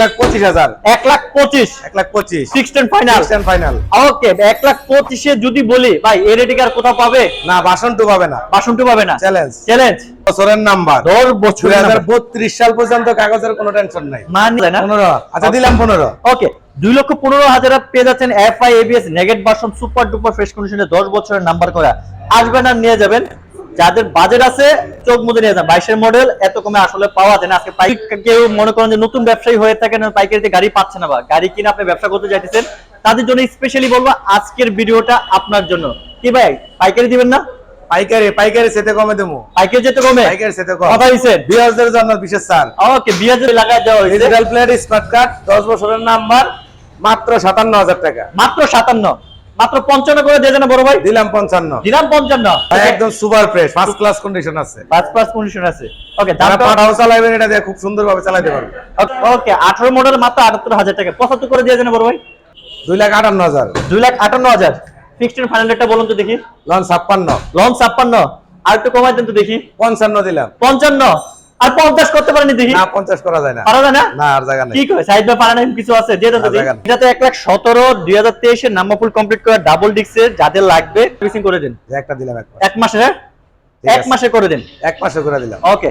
লাখ পঁচিশ হাজার। এক লাখ পঁচিশ। এক লাখ পঁচিশ। Fixed and final final okay এক লাখ পঁচিশে যদি বলি ভাই এর কোথাও পাবে? না বাসন টু পাবে না। পাবে না। চ্যালেঞ্জ চ্যালেঞ্জ বছরের নাম্বার। বছর বত্রিশ সাল পর্যন্ত কাগজের কোনো টেনশন নাই। মানে পনেরো। আচ্ছা দিলাম পনেরো। ওকে দুই লক্ষ পনেরো হাজার পেয়ে যাচ্ছেন এফ আই এবিএস নেগেট ভার্সন সুপার ডুপার ফ্রেশ কন্ডিশনে দশ বছরের নাম্বার করা। আসবেন আর নিয়ে যাবেন যাদের বাজেট আছে চোখ মুদে নিয়ে যান। বাইশের মডেল এত কমে আসলে পাওয়া যায় না। আজকে পাইক কেউ মনে করেন যে নতুন ব্যবসায়ী হয়ে থাকেন পাইকারিতে গাড়ি পাচ্ছে না বা গাড়ি কিনে আপনি ব্যবসা করতে চাইতেছেন তাদের জন্য স্পেশালি বলব আজকের ভিডিওটা আপনার জন্য। কি ভাই পাইকারি দিবেন না? পাইকারি পাইকারি সেতে কমে দেবো। পাইকারি যেতে কমে? পাইকারি সেতে কম। কথা দিচ্ছেন বিয়ারদের জন্য বিশেষ ছাড় ওকে বিয়ার যদি লাগাই দেওয়া হয়েছে ডিজিটাল প্লেট স্মার্ট কার্ড দশ বছরের নাম্বার মাত্র সাতান্ন হাজার টাকা। মাত্র সাতান্ন। মাত্র পঞ্চান্ন করে দিয়ে বড় ভাই? দিলাম পঞ্চান্ন। দিলাম পঞ্চান্ন। ভাই, একদম super fresh first class condition আছে। পাঁচ প্লাস কন্ডিশন আছে। ওকে পাঠাও চালাবেন এটা দিয়ে খুব সুন্দর ভাবে চালাতে পারবে ওকে আঠারো মডেল মাত্র আটাত্তর হাজার টাকা। পঁচাত্তর করে দিয়ে দেন বড় ভাই? দুই লাখ আটান্ন হাজার। দুই লাখ আটান্ন হাজার। ফিক্সড ফাইনাল রেটটা বলুন তো দেখি। লন ছাপ্পান্ন। লং ছাপ্পান্ন। আর একটু কমাই দেন তো দেখি। পঞ্চান্ন দিলাম। পঞ্চান্ন। আর পঞ্চাশ করতে পারেনি দেখি। না পঞ্চাশ করা যায় না। পারা যায় না? না আর জায়গা নেই। কি করে সাইড বা পারানো কিছু আছে? দিয়ে দেন দেখি। নেই। এটাতে এক লাখ সতেরো দুই হাজার তেইশে নাম্বার ফুল কমপ্লিট করে ডাবল ডিক্সে যাদের লাগবে সার্ভিসিং করে দিন। একটা দিলাম এক মাসে। হ্যাঁ? এক মাসে করে দিন। এক মাসে করে দিলাম। ওকে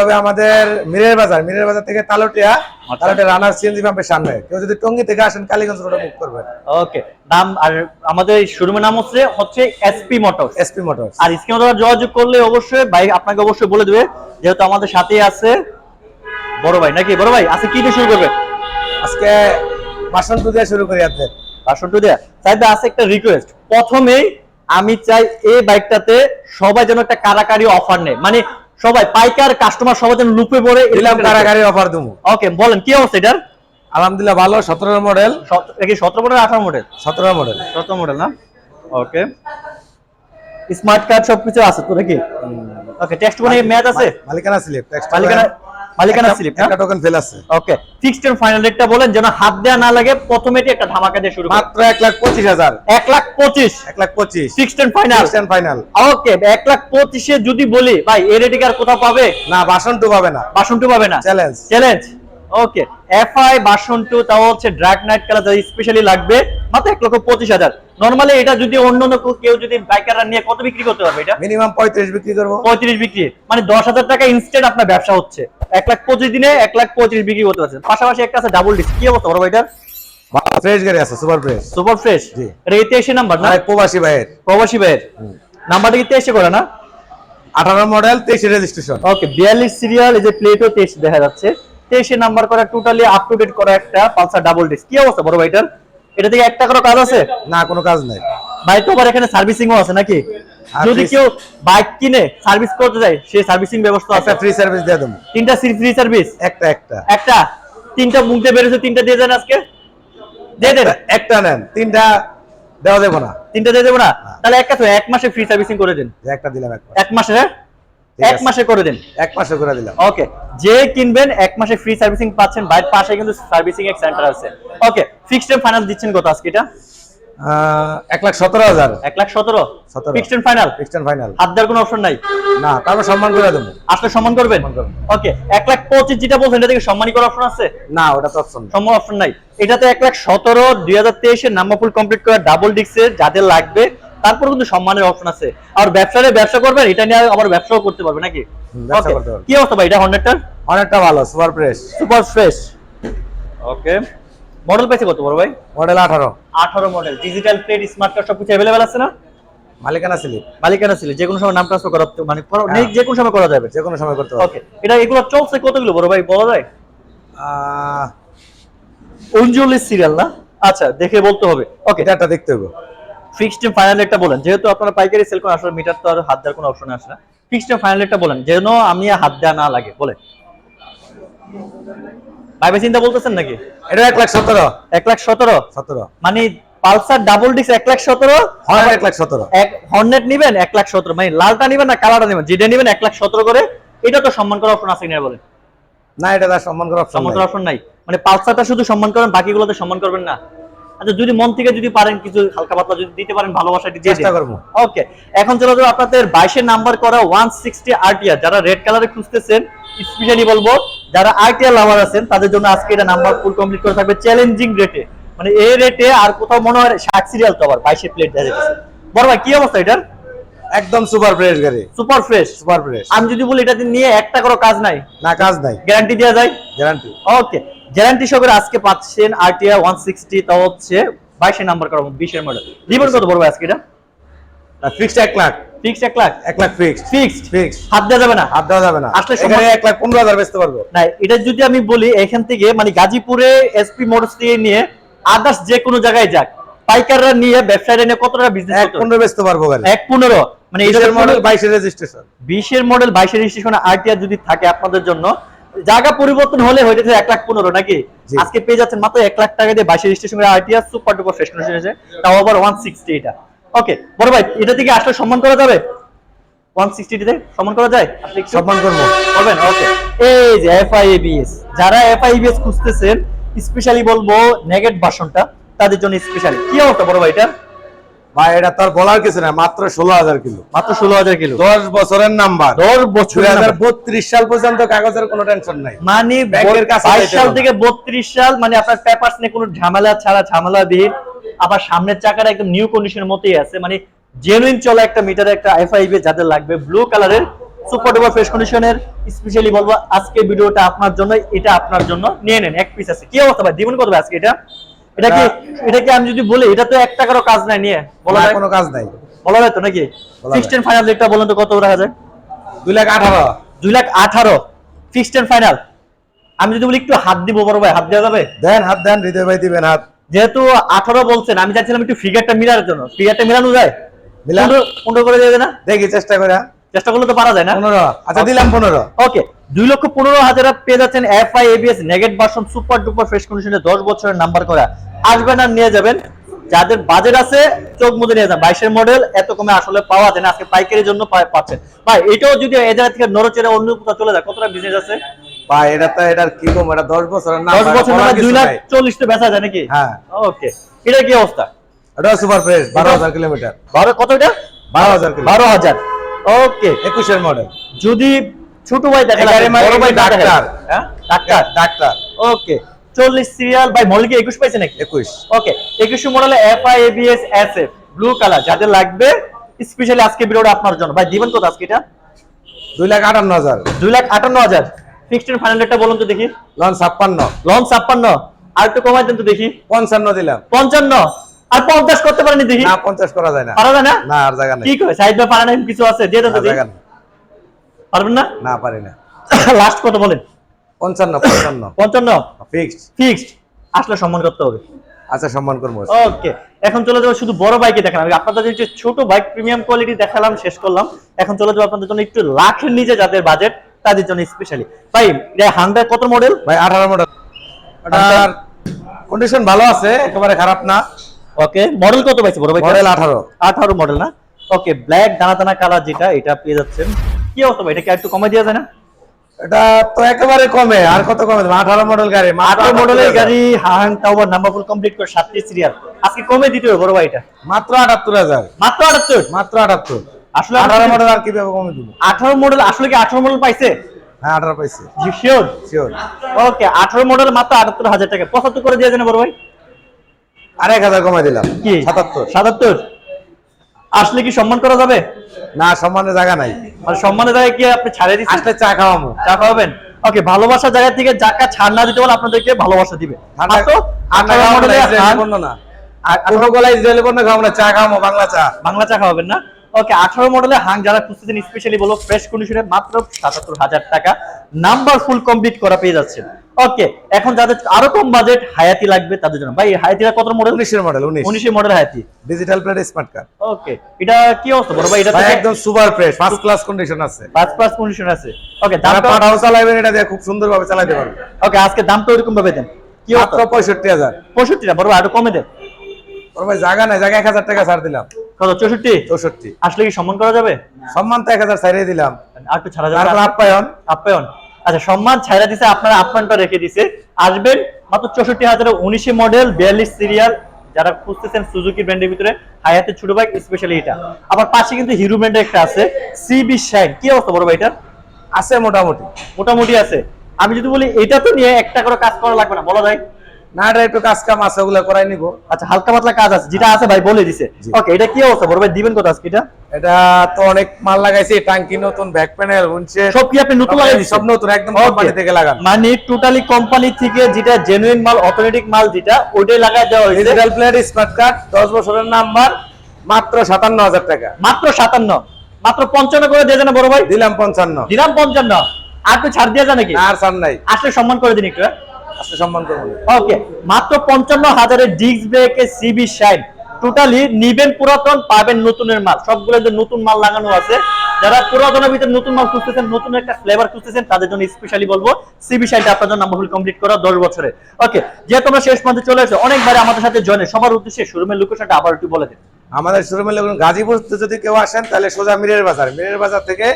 হবে আমাদের মিরের বাজার। মিরের বাজার থেকে তালোটিয়া তালোটিয়া রানার সিএনজি পাম্পের সামনে। কেউ যদি টঙ্গি থেকে আসেন কালীগঞ্জ রোডে বুক করবেন। ওকে নাম আর আমাদের শোরুমের নাম হচ্ছে হচ্ছে এসপি মোটরস এসপি মোটরস আর স্ক্রিনে দ্বারা যোগাযোগ করলে অবশ্যই ভাই আপনাকে অবশ্যই বলে দেবে যেহেতু আমাদের সাথেই আছে বড় ভাই। নাকি বড় ভাই আজকে কি দিয়ে শুরু করবে? আজকে বাসন টু দিয়ে শুরু করি আপনাদের পাঁচশো দেয়া। তাই আছে একটা রিকোয়েস্ট প্রথমেই আমি চাই এই বাইকটাতে সবাই যেন একটা কারাকারি অফার নেয়। মানে সবাই পাইকার কাস্টমার সবাই যেন লুপে পড়ে দিলাম কারাগারি অফার দেবো। ওকে বলেন কি অবস্থা এটার? আলহামদুলিল্লাহ ভালো সতেরো মডেল কি সতেরো মডেল আঠারো মডেল সতেরো মডেল সতেরো মডেল না? ওকে স্মার্ট কার্ড সবকিছু আছে তো নাকি? ওকে টেস্ট মানে ম্যাচ আছে? মালিকানা স্লিপ মালিকানা মালিকানা স্লিপ একটা টোকেন ফেল আছে। ওকে ফিক্সড ফাইনাল রেটটা বলেন যেন হাত দেয়া না লাগে প্রথমে একটা ধামাকা দিয়ে শুরু মাত্র এক লাখ পঁচিশ হাজার। এক লাখ পঁচিশ। এক লাখ পঁচিশ। Fixed and final final okay এক লাখ পঁচিশে যদি বলি ভাই এর আর কোথাও পাবে? না বাসন টু পাবে না। বাসনটু পাবে না। চ্যালেঞ্জ চ্যালেঞ্জ ওকে এফআই বাসনটু তাও হচ্ছে ড্রাগ নাইট কালার যাদের স্পেশালি লাগবে মাত্র এক লক্ষ পঁচিশ হাজার। নর্মালি এটা যদি অন্য অন্য কেউ যদি বাইকাররা নিয়ে কত বিক্রি করতে পারবে এটা? মিনিমাম পঁয়ত্রিশ বিক্রি করব। পঁয়ত্রিশ বিক্রি। মানে দশ হাজার টাকা ইনস্টেন্ট আপনার ব্যবসা হচ্ছে। এক লাখ পঁচিশ দিনে এক লাখ বিক্রি করতে পারছেন। পাশাপাশি একটা আছে ডাবল ডিস্ক কি অবস্থা বড় ভাইটার? ফ্রেশ গাড়ি আছে সুপার ফ্রেশ সুপার ফ্রেশ জি। এটা তেইশে নাম্বার না? প্রবাসী ভাইয়ের। প্রবাসী ভাইয়ের। নাম্বারটা কি করে না? আঠারো মডেল তেইশে রেজিস্ট্রেশন ওকে বিয়াল্লিশ সিরিয়াল এই যে প্লেটও তেইশ দেখা যাচ্ছে। তেইশে নাম্বার করা টোটালি আপ টু ডেট করা একটা পালসার ডাবল ডিস্ক কি অবস্থা বড় ভাইটার এটা থেকে একটা করে কাজ আছে? না কোনো কাজ নাই। ভাই তো আবার এখানে সার্ভিসিংও আছে নাকি? যদি কেউ বাইক কিনে সার্ভিস করতে যায় সেই সার্ভিসিং ব্যবস্থা আছে। ফ্রি সার্ভিস দিয়ে দেবো। তিনটা ফ্রি সার্ভিস একটা একটা। একটা? তিনটা মুখ দিয়ে বেরোছে তিনটা দিয়ে দেন আজকে? দিয়ে দেন। একটা- একটা নেন। তিনটা দেওয়া যাব না। তিনটা দিয়ে দেবো না? তাহলে এক কাজ করুন, এক মাসে ফ্রি সার্ভিসিং করে দিন। একটা দিলাম এক মাসে হ্যাঁ? এক মাসে করে দিন। এক মাসে করে দিলাম। ওকে যে কিনবেন এক মাসে ফ্রি সার্ভিসিং পাচ্ছেন বাইরের পাশে কিন্তু সার্ভিসিং এক সেন্টার আছে। ওকে ফিক্সড এন্ড ফাইনাল দিচ্ছেন কত আজকে এটা? এক লাখ সতেরো হাজার। এক লাখ সতেরো? 17 fixed and final fixed final হাত দেওয়ার কোনো অপশন নাই? না তারপর সম্মান করে দেবো। আসলে সম্মান করবেন? ওকে এক লাখ পঁচিশ যেটা বলছেন এটা থেকে সম্মানী করার অপশন আছে? না ওটা তো অপশন সম্মান অপশন নাই। এটাতে এক লাখ সতেরো দুই হাজার তেইশের নাম্বার ফুল কমপ্লিট করা ডাবল ডিক্সের যাদের লাগবে তারপর কিন্তু সম্মানের অপশন আছে। আর ব্যবসারে ব্যবসা করবেন এটা নিয়ে আবার ব্যবসাও করতে পারবে নাকি। কি অবস্থা ভাই? এটা হন্ড্রেডটার অনেকটা ভালো super fresh super fresh okay model পাইছে কত বড় ভাই? মডেল আঠারো। আঠারো model digital plate smart card সবকিছু অ্যাভেলেবেল আছে না? মালিকানা স্লিপ মালিকানা ছিল যে কোনো সময় নাম ট্রান্সফার করা মানে করা- হ্যাঁ। যে কোনো সময় করা যাবে। যে কোনো সময় করতে ওকে এটা এগুলো চলছে কতগুলো বড় ভাই বলা যায়? উনচল্লিশ সিরিয়াল না? আচ্ছা দেখে বলতে হবে। ওকে এটা একটা দেখতে হবে। ফিক্সড ফাইনাল একটা বলেন। যেহেতু আপনারা পাইকারি সেল করেন আসলে মিটার তো আর হাত দেওয়ার কোনো অপশন আসে না। ফিক্সড ফাইনাল একটা বলেন যেন আমি হাত দেওয়া না লাগে বলে ভাইবে চিন্তা বলতেছেন নাকি? এটা এক লাখ সতেরো। এক লাখ সতেরো? সতেরো। মানে পালসার ডাবল ডিস্ক এক লাখ সতেরো? এক লাখ সতেরো। এক হর্নেট নিবেন এক লাখ সতেরো। মানে লালটা নিবেন না কালারটা নিবেন যেটা নিবেন এক লাখ সতেরো করে। এটা তো সম্মান করার অপশন আছে কিনা বলেন? না এটা সম্মান করার সম্মান করার অপশন নাই। মানে পালসারটা শুধু সম্মান করেন বাকিগুলোতে সম্মান করবেন না। আচ্ছা যদি মন থেকে যদি পারেন কিছু হালকা পাতলা যদি দিতে পারেন ভালোবাসা দিয়ে চেষ্টা করব। ওকে এখন চলে যাব আপনাদের বাইশের নাম্বার করা ওয়ান সিক্সটি আরটিআর যারা রেড কালারে খুঁজতেছেন স্পেশালি বলব যারা আরটিআর লাভার আছেন তাদের জন্য আজকে এটা নাম্বার ফুল কমপ্লিট করে থাকবে চ্যালেঞ্জিং রেটে মানে এই রেটে আর কোথাও মনে হয় ষাট সিরিয়াল তো আবার বাইশে প্লেট দেখা যাচ্ছে। বড় ভাই কি অবস্থা এটার? একদম সুপার ফ্রেশ গাড়ি। সুপার ফ্রেশ সুপার ফ্রেশ আমি যদি বলি এটা নিয়ে একটা কোনো কাজ নাই? না কাজ নাই। গ্যারান্টি দেওয়া যায়? গ্যারান্টি ওকে গ্যারান্টি সহকারে আজকে পাচ্ছেন আরটিআর ওয়ান সিক্সটি তাও হচ্ছে বাইশের নাম্বার করা বিশের মডেল দিবেন কত ভাই আজকে এটা? ফিক্সড এক লাখ। ফিক্স এক লাখ? এক লাখ ফিক্সড ফিক্সড ফিক্সড হাত দেওয়া যাবে না? হাত দেওয়া যাবে না। আসলে এখানে এক লাখ পনেরো হাজার বেচতে পারব। না এটা যদি আমি বলি এখান থেকে মানে গাজীপুরে এসপি মোটরস থেকে নিয়ে আদার্স যে কোনো জায়গায় যাক পাইকাররা নিয়ে ব্যবসায়ীরা নিয়ে কত টাকা বিজনেস এক পনেরো বেচতে পারব এক পনেরো। মানে এটার মডেল মডেল বাইশের রেজিস্ট্রেশন বিশের মডেল বাইশের রেজিস্ট্রেশন আরটিআর যদি থাকে আপনাদের জন্য জায়গা পরিবর্তন হলে হয়ে যাচ্ছে এক লাখ পনেরো নাকি? আজকে পেয়ে যাচ্ছেন মাত্র এক লাখ টাকা দিয়ে বাইশের registration RTR super duper fresh condition আছে তাও আবার ওয়ান সিক্সটি এটা। ওকে বড় ভাই এটা থেকে আসলে সম্মান করা যাবে? ওয়ান সিক্সটিতে সম্মান করা যায়? আপনি সম্মান করব। করবেন ওকে। এই যে এফআইএবিএস যারা এফআইএবিএস খুঁজতেছেন স্পেশালি বলব নেগেট ভার্সনটা তাদের জন্য স্পেশালি কি অবস্থা বড় ভাই এটা? ভাই এটা তো আর বলার কিছু না মাত্র ষোলো হাজার কিলো। মাত্র ষোলো হাজার কিলো। দশ বছরের নাম্বার। দশ বছর বত্রিশ সাল পর্যন্ত কাগজের কোনো টেনশন নাই। মানে ব্যাংকের কাছে বাইশ সাল থেকে বত্রিশ সাল মানে আপনার পেপারস নিয়ে কোনো ঝামেলা ছাড়া ঝামেলা বিহীন আবার সামনের চাকাটা একদম নিউ কন্ডিশনের মতোই আছে। মানে জেনুইন চলা একটা মিটার একটা এফআইবি যাদের লাগবে ব্লু কালারের সুপার ডুপার ফ্রেশ কন্ডিশনের স্পেশালি বলব আজকে ভিডিওটা আপনার জন্য এটা আপনার জন্য। নিয়ে নেন এক পিস আছে। কি অবস্থা ভাই? দিবেন কত ভাই আজকে এটা? এটা কি এটা কি আমি যদি বলি এটা তো এক টাকারও কাজ নাই নিয়ে। বলা যায় কোনো কাজ নাই। বলা যায় তো নাকি? ফিক্সড এন্ড ফাইনাল রেটটা বলেন তো কত রাখা যায়? দুই লাখ আঠারো। দুই লাখ আঠারো। ফিক্সড এন্ড ফাইনাল আমি যদি বলি একটু হাত দিব বড় ভাই হাত দেওয়া যাবে? দেন হাত দেন হৃদয় ভাই দিবেন হাত। যেহেতু আঠারো বলছেন আমি চাচ্ছিলাম একটু ফিগারটা মিলার জন্য। ফিগারটা মিলানো যায়? মিলান। পনেরো করে দেবে না? দেখি চেষ্টা করে। চেষ্টা করলে তো পারা যায় না? পনেরো। আচ্ছা দিলাম পনেরো। ওকে। দুই লক্ষ পনেরো হাজার পেয়ে যাচ্ছেন এফআই এবিএস নেগেট ভার্সন সুপার ডুপার ফ্রেশ কন্ডিশনে দশ বছরের নাম্বার করা। আসবেন আর নিয়ে যাবেন। যাদের বাজেট আছে চোখ মুদে নিয়ে যান। বাইশের মডেল এত কমে আসলে পাওয়া যায় না। আজকে পাইকারির জন্য পাচ্ছেন। ভাই এটাও যদি এই জায়গা থেকে নরচেরা অন্য কোথাও চলে যায় কতটা বিজনেস আছে? ভাই এটা তো এটার কি কম এটা দশ বছরের নাম দশ বছর মানে দুই লাখ চল্লিশ তো বেচা যায় নাকি? হ্যাঁ। ওকে। এটা কি অবস্থা? এটা সুপার ফ্রেশ বারো হাজার কিলোমিটার বারো কত এটা? বারো হাজার বারো হাজার। ওকে একুশের মডেল যদি ছোট ভাই দেখা বড় ভাই ডাক্তার। ডাক্তার। হ্যাঁ? Doctor doctor. ওকে চল্লিশ সিরিয়াল ভাই মডেল কি একুশ পাইছে নাকি? একুশ। ওকে একুশ মডেলে F I ABS S F blue colour যাদের লাগবে স্পেশালি আজকে ভিডিওটা আপনার জন্য। ভাই দিবেন কত আজকে এটা? দুই লাখ আটান্ন হাজার। দুই লাখ আটান্ন হাজার। ফিক্সড ফাইনাল রেটটা বলুন তো দেখি। লন ছাপ্পান্ন। লং ছাপ্পান্ন। আর একটু কমাই দেন তো দেখি। পঞ্চান্ন দিলাম। পঞ্চান্ন। আর পঞ্চাশ করতে পারেনি দেখি। না পঞ্চাশ করা যায় না। পারা যায় না? না আর জায়গা নেই। কি সাইড বা পারা না কিছু আছে? দিয়ে জায়গা নেই। পারবেন না? না পারি না। লাস্ট কত বলেন? পঞ্চান্ন পঞ্চান্ন। পঞ্চান্ন? ফিক্সড ফিক্সড আসলে সম্মান করতে হবে। আচ্ছা সম্মান করব। ওকে এখন চলে যাব শুধু বড় বাইকে দেখালাম। আপনাদের যে ছোট বাইক প্রিমিয়াম কোয়ালিটি দেখালাম শেষ করলাম। এখন চলে যাব আপনাদের জন্য একটু লাখের নিচে যাদের বাজেট তাদের জন্য স্পেশালি ভাই হান্ড্রেড কত মডেল ভাই আঠারো মডেল কন্ডিশন ভালো আছে একেবারে খারাপ না। ওকে মডেল কত পাইছে বড় ভাই? মডেল আঠারো। আঠারো মডেল না? ওকে ব্ল্যাক দানা দানা কালার যেটা এটা পেয়ে যাচ্ছেন। কি অবস্থা ভাই? এটা কি একটু কমে দেওয়া যায় না? এটা তো একেবারে কমে আর কত কমে দেবে? আঠারো মডেল গাড়ি মাত্র আঠারো মডেলের গাড়ি Hang tower number full complete করে সাতটি সিরিয়াল আজকে কমে দিতে হবে বড় ভাই এটা। মাত্র আটাত্তর হাজার। মাত্র আটাত্তর মাত্র আটাত্তর আসলে আঠারো মডেল আর কীভাবে কমে দিব? আঠারো মডেল আসলে কি আঠারো মডেল পাইছে? হ্যাঁ আঠারো পাইছি। শিওর শিওর ওকে আঠারো মডেল মাত্র আটাত্তর হাজার টাকা। পঁচাত্তর করে দিয়ে দেন বড় ভাই? আর এক হাজার কমাই দিলাম। কি? সাতাত্তর। সাতাত্তর? আসলে কি সম্মান করা যাবে? না সম্মানের জায়গা নাই। মানে সম্মানের জায়গায় কি আপনি ছাড়ে দিচ্ছেন? আসলে চা খাওয়ামো চা খাওয়াবেন? ওকে ভালোবাসার জায়গা থেকে যাকা ছাড় না দিতে বলে আপনাদেরকে ভালোবাসা দিবে। ঠান্ডা মাত্র ঠান্ডা 18 খাওয়াবো না, মডেলের ইসরায়েলি হান- পণ্য না। আর কোটো গলা ইসরায়েলি পণ্য খাওয়াবো না চা খাওয়াবো বাংলা চা। খাওয়াবেন না? ওকে আঠারো মডেলের হাং যারা খুঁজতেছেন স্পেশালি বলো ফ্রেশ কন্ডিশনে মাত্র সাতাত্তর হাজার টাকা। নাম্বার ফুল কমপ্লিট করা পেয়ে যাচ্ছে ওকে এখন যাদের আরও কম বাজেট হায়াতি লাগবে তাদের জন্য। ভাই হায়াতিটা কত মডেল মডেল মডেল হায়াতি digital plate smart card okay এটা কি অবস্থা? বড় ভাই এটা একদম super fresh first class condition আছে। পাঁচ প্লাস কন্ডিশন আছে। ওকে পাঠাও চালাবেন এটা দিয়ে খুব সুন্দর ভাবে চালাতে পারবে। ওকে আজকে দামটা ওইরকম ভাবে দেন। কি মাত্র পঁয়ষট্টি হাজার। পঁয়ষট্টি না বড় ভাই আরও কমে দেন। ওর ভাই জায়গা নাই জায়গা এক হাজার টাকা ছাড় দিলাম। কত চৌষট্টি? চৌষট্টি। আসলে কি সম্মান করা যাবে? সম্মান তো এক হাজার ছাড়িয়ে দিলাম। আর একটু ছাড়া যাবে আপ্যায়ন। আপ্যায়ন। আচ্ছা সম্মান ছাইরা দিছে আপনারা আপ্যায়নটা রেখে দিছে। আসবেন মাত্র চৌষট্টি হাজার উনিশে মডেল বিয়াল্লিশ সিরিয়াল যারা খুঁজতেছেন সুজুকি ব্র্যান্ডের ভিতরে হায়াতের ছোট বাইক স্পেশালি এটা। আবার পাশে কিন্তু হিরো ব্র্যান্ডের একটা আছে সিবি শাইন কি অবস্থা বড় ভাই এটা আছে মোটামুটি। মোটামুটি আছে। আমি যদি বলি এটা তো নিয়ে একটা করে কাজ করা লাগবে না বলা যায় না এটা একটু কাজ কাম আছে ওগুলো করাই নিব। আচ্ছা হালকা পাতলা কাজ আছে যেটা আছে ভাই বলে দিছে। ওকে এটা কি অবস্থা? বড় ভাই দিবেন কত আজকে এটা? এটা তো অনেক মাল লাগাইছি টাঙ্কি নতুন ব্যাক প্যানেল উনছে। সব কি আপনি নতুন লাগাই সব নতুন একদম কোম্পানি থেকে লাগানো। মানে টোটালি কোম্পানি থেকে যেটা জেনুইন মাল অথেন্টিক মাল যেটা ওইটাই লাগাই দেওয়া হয়েছে। ডিজিটাল স্মার্ট কার্ড দশ বছরের নাম্বার মাত্র সাতান্ন হাজার টাকা। মাত্র সাতান্ন। মাত্র পঞ্চান্ন করে দিয়ে যান বড় ভাই? দিলাম পঞ্চান্ন। দিলাম পঞ্চান্ন। আর তো ছাড় দিয়ে যান নাকি? আর সার নাই। আসলে সম্মান করে দিন একটু আসলে সম্মান করব ওকে মাত্র পঞ্চান্ন হাজারের ডিস্ক ব্রেকে সিবি শাইন টোটালি নিবেন পুরাতন পাবেন নতুনের মাল। সবগুলো যে নতুন মাল লাগানো আছে যারা পুরাতনের ভিতরে নতুন মাল খুঁজতেছেন নতুন একটা ফ্লেভার খুঁজতেছেন তাদের জন্য স্পেশালি বলব সিবি শাইনটা আপনার জন্য নাম্বার কমপ্লিট করা দশ বছরে ওকে যেহেতু আমরা শেষ পর্যন্ত চলে অনেকবার আমাদের সাথে জয়েন সবার উদ্দেশ্যে শোরুমের লোকেশনটা আবার একটু বলে দিন। আমাদের গাজীপুর যদি কেউ আসেন তাহলে সোজা মিরের বাজার। মিরের বাজার থেকে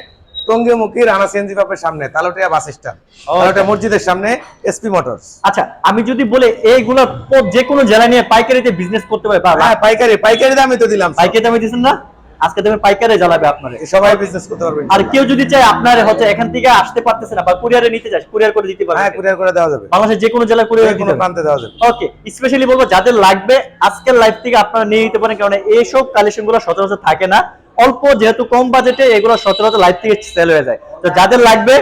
টঙ্গিমুখী রানা সিএনজি পাপের সামনে তালোটিয়া বাস স্ট্যান্ড তালোটিয়া মসজিদের সামনে এসপি মোটরস। আচ্ছা আমি যদি বলে এইগুলো যে কোনো জেলা নিয়ে পাইকারিতে বিজনেস করতে পারে হ্যাঁ পাইকারি পাইকারি দামই তো দিলাম পাইকারি দামে না? আজকে তুমি পাইকারে জ্বালাবে আপনার। সবাই বিজনেস করতে পারবেন আর কেউ যদি চায় আপনার হচ্ছে এখান থেকে আসতে পারতেছে না বা কুরিয়ারে নিতে চায় কুরিয়ার করে দিতে হ্যাঁ পারবে কুরিয়ার করে দেওয়া যাবে। বাংলাদেশের যে কোনো জেলায় যে কুরিয়ার কোনো প্রান্তে দেওয়া যাবে। ওকে স্পেশালি বলব যাদের লাগবে আজকের লাইভ থেকে আপনারা নিয়ে নিতে পারেন কারণ এইসব কালেকশনগুলো সচরাচর থাকে না। অল্প যেহেতু কম বাজেটে এগুলো সচরাচর লাইভ থেকে সেল হয়ে যায়। তো যাদের লাগবে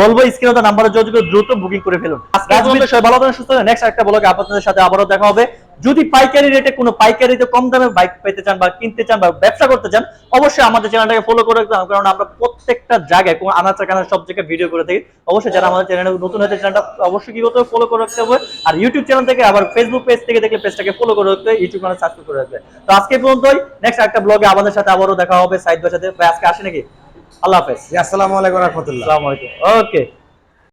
বলব স্ক্রিনে নাম্বারে যোগাযোগ দ্রুত বুকিং করে ফেলুন। আজকে সবাই ভালো থাকুন সুস্থ নেক্সট একটা ব্লগে আপনাদের সাথে আবারও দেখা হবে। যদি পাইকারি রেটে কোনো পাইকারিতে কম দামে বাইক পেতে চান বা কিনতে চান বা ব্যবসা করতে চান অবশ্যই আমাদের চ্যানেলটাকে ফলো করে হবে, কারণ আমরা প্রত্যেকটা জায়গায় কোন আনাচা কানার সব জায়গায় ভিডিও করে থাকি। অবশ্যই যারা আমাদের চ্যানেলে নতুন হয়েছে চ্যানেলটা অবশ্যই কি করতে হবে? ফলো করে রাখতে হবে। আর ইউটিউব চ্যানেল থেকে আবার ফেসবুক পেজ থেকে দেখলে পেজটাকে ফলো করে রাখতে হবে ইউটিউব চ্যানেল সাবস্ক্রাইব করে রাখবে তো আজকে পর্যন্তই। নেক্সট একটা ব্লগে আমাদের সাথে আবারও দেখা হবে সাইড বাই সাথে। ভাই আজকে আসে নাকি? আল্লাহ হাফেজ। আসসালামু আলাইকুম রহমতুল্লাহ। আসসালামু আলাইকুম। ওকে